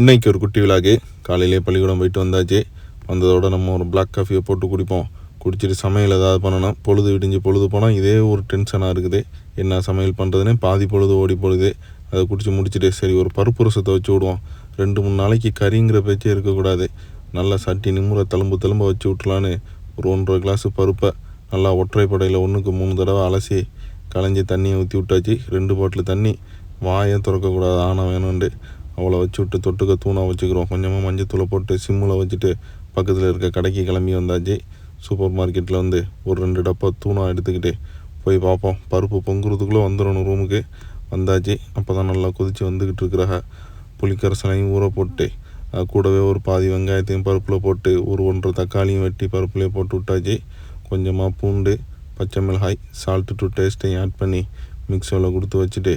இன்றைக்கி ஒரு குட்டி விழாக்கு காலையிலே பள்ளிக்கூடம் போயிட்டு வந்தாச்சு. வந்ததோட நம்ம ஒரு பிளாக் காஃபியை போட்டு குடிப்போம். குடிச்சிட்டு சமையல் ஏதாவது பண்ணணும். பொழுது விடிஞ்சு பொழுது போனால் இதே ஒரு டென்ஷனாக இருக்குது. என்ன சமையல் பண்ணுறதுன்னு பாதி பொழுது ஓடி போகுது. அதை குடித்து முடிச்சுட்டு சரி ஒரு பருப்பு ரசத்தை வச்சு விடுவோம். ரெண்டு மூணு நாளைக்கு கறிங்கிற பேச்சே இருக்கக்கூடாது. நல்லா சட்டி நிம்முற தழும்பு தழும்ப வச்சு விட்லான்னு ஒரு ஒன்றரை கிளாஸ் பருப்பை நல்லா ஒற்றை படையில் ஒன்றுக்கு மூணு தடவை அலசி களைஞ்சி தண்ணியை ஊற்றி விட்டாச்சு. ரெண்டு பாட்டில் தண்ணி. வாயை திறக்கக்கூடாது. ஆனால் வேணும்ண்டு அவளை வச்சு விட்டு தொட்டுக்க தூணாக வச்சுக்கிறோம். கொஞ்சமாக மஞ்சத்தூளை போட்டு சிம்மில் வச்சுட்டு பக்கத்தில் இருக்க கடைக்கு கிளம்பி வந்தாச்சு. சூப்பர் மார்க்கெட்டில் வந்து ஒரு ரெண்டு டப்பா தூணாக எடுத்துக்கிட்டு போய் பார்ப்போம். பருப்பு பொங்குறதுக்குள்ளே வந்துடணும் ரூமுக்கு. வந்தாச்சு. அப்போ தான் நல்லா கொதித்து வந்துக்கிட்டு இருக்கிறாங்க புளிக்கரசனையும் ஊற போட்டு கூடவே ஒரு பாதி வெங்காயத்தையும் பருப்பில் போட்டு ஒரு ஒன்றரை தக்காளியும் வெட்டி பருப்புலேயே போட்டு விட்டாச்சு. கொஞ்சமாக பூண்டு பச்சை மிளகாய் சால்ட்டு டு டேஸ்ட்டையும் ஆட் பண்ணி மிக்சியில் கொடுத்து வச்சுட்டு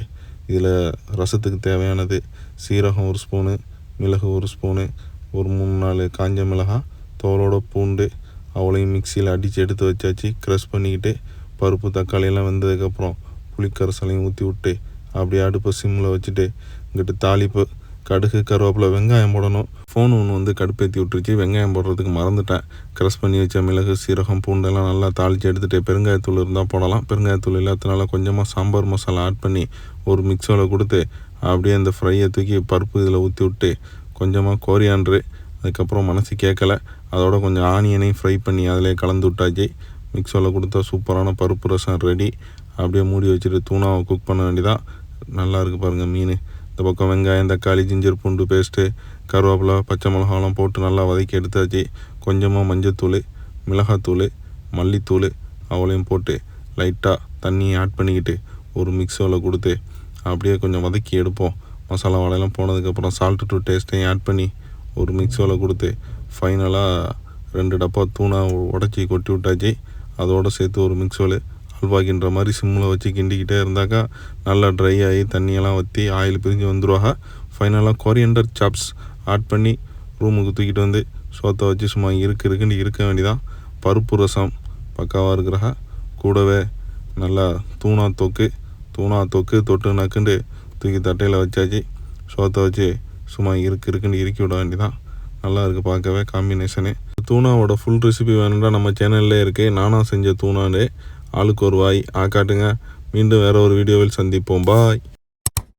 இதில் ரசத்துக்கு தேவையானது சீரகம் ஒரு ஸ்பூனு மிளகு ஒரு ஸ்பூனு ஒரு மூணு நாலு காஞ்ச மிளகாய் தோலோட பூண்டு அவளையும் மிக்சியில் அடித்து எடுத்து வச்சாச்சு. க்ரஷ் பண்ணிக்கிட்டு பருப்பு தக்காளியெல்லாம் வெந்ததுக்கப்புறம் புளிக்கரசலையும் ஊற்றி விட்டு அப்படியே அடுப்பை சிம்மில் வச்சுட்டு இங்கிட்டு தாளிப்பு கடுகு கருவேப்பிலை வெங்காயம் போடணும். ஃபோன் ஒன்று வந்து கடுப்பேற்றி விட்டுருச்சு. வெங்காயம் போடுறதுக்கு மறந்துட்டேன். க்ரஷ் பண்ணி வச்ச மிளகு சீரகம் பூண்டெல்லாம் நல்லா தாளித்து எடுத்துகிட்டு பெருங்காயத்தூள் இருந்தால் போடலாம். பெருங்காயத்தூள் இல்லாததுனால கொஞ்சமாக சாம்பார் மசாலா ஆட் பண்ணி ஒரு மிக்சரில் கொடுத்து அப்படியே அந்த ஃப்ரையை தூக்கி பருப்பு இதில் ஊற்றி விட்டு கொஞ்சமாக கோரியான்று அதுக்கப்புறம் மனசு கேட்கல அதோட கொஞ்சம் ஆனியனையும் ஃப்ரை பண்ணி அதிலே கலந்து விட்டாச்சு. மிக்சரில் கொடுத்தா சூப்பரான பருப்பு ரசம் ரெடி அப்படியே மூடி வச்சுட்டு தூணாவை குக் பண்ண வேண்டியதான் நல்லா இருக்குது பாருங்கள் மீன். இந்த பக்கம் வெங்காயம் தக்காளி ஜிஞ்சர் பூண்டு பேஸ்ட்டு கருவேப்பிலை பச்சை மிளகாலாம் போட்டு நல்லா வதக்கி எடுத்தாச்சு. கொஞ்சமாக மஞ்சத்தூள் மிளகாத்தூள் மல்லித்தூள் அவளையும் போட்டு லைட்டாக தண்ணியை ஆட் பண்ணிக்கிட்டு ஒரு மிக்ஸோவில் கொடுத்து அப்படியே கொஞ்சம் வதக்கி எடுப்போம். மசாலா வாழையெல்லாம் போனதுக்கப்புறம் சால்ட்டு டு டேஸ்ட்டையும் ஆட் பண்ணி ஒரு மிக்ஸோவில் கொடுத்து ஃபைனலாக ரெண்டு டப்பா தூணாக உடச்சி கொட்டி விட்டாச்சு. அதோடு சேர்த்து ஒரு மிக்சோலு பாக்கின்ற மாதிரி சிம்மில் வச்சு கிண்டிக்கிட்டே இருந்தாக்கா நல்லா ட்ரை ஆகி தண்ணியெல்லாம் வற்றி ஆயில் பிரிஞ்சு வந்துடுவாங்க ஃபைனலாக கொரியண்டர் சாப்ஸ் ஆட் பண்ணி ரூமுக்கு தூக்கிட்டு வந்து சோத்தை வச்சு சும்மா இருக்கு இருக்குன்னு இருக்க வேண்டிதான் பருப்பு ரசம் பக்காவாக இருக்கிறா கூடவே நல்லா தூணா தொக்கு தூணா தொக்கு தொட்டு நக்குண்டு தூக்கி தட்டையில் வச்சாச்சு. சோத்தை வச்சு சும்மா இருக்கு இருக்குன்னு இறுக்கி விட வேண்டிதான் நல்லா இருக்குது பார்க்கவே காம்பினேஷனு தூணாவோட ஃபுல் ரெசிபி வேணும்னா நம்ம சேனல்லே இருக்குது நானாக செஞ்ச தூணான்னு ஆளுக்கு ஒரு வாய் ஆக்காட்டுங்க மீண்டும் வேற ஒரு வீடியோவில் சந்திப்போம். பாய்.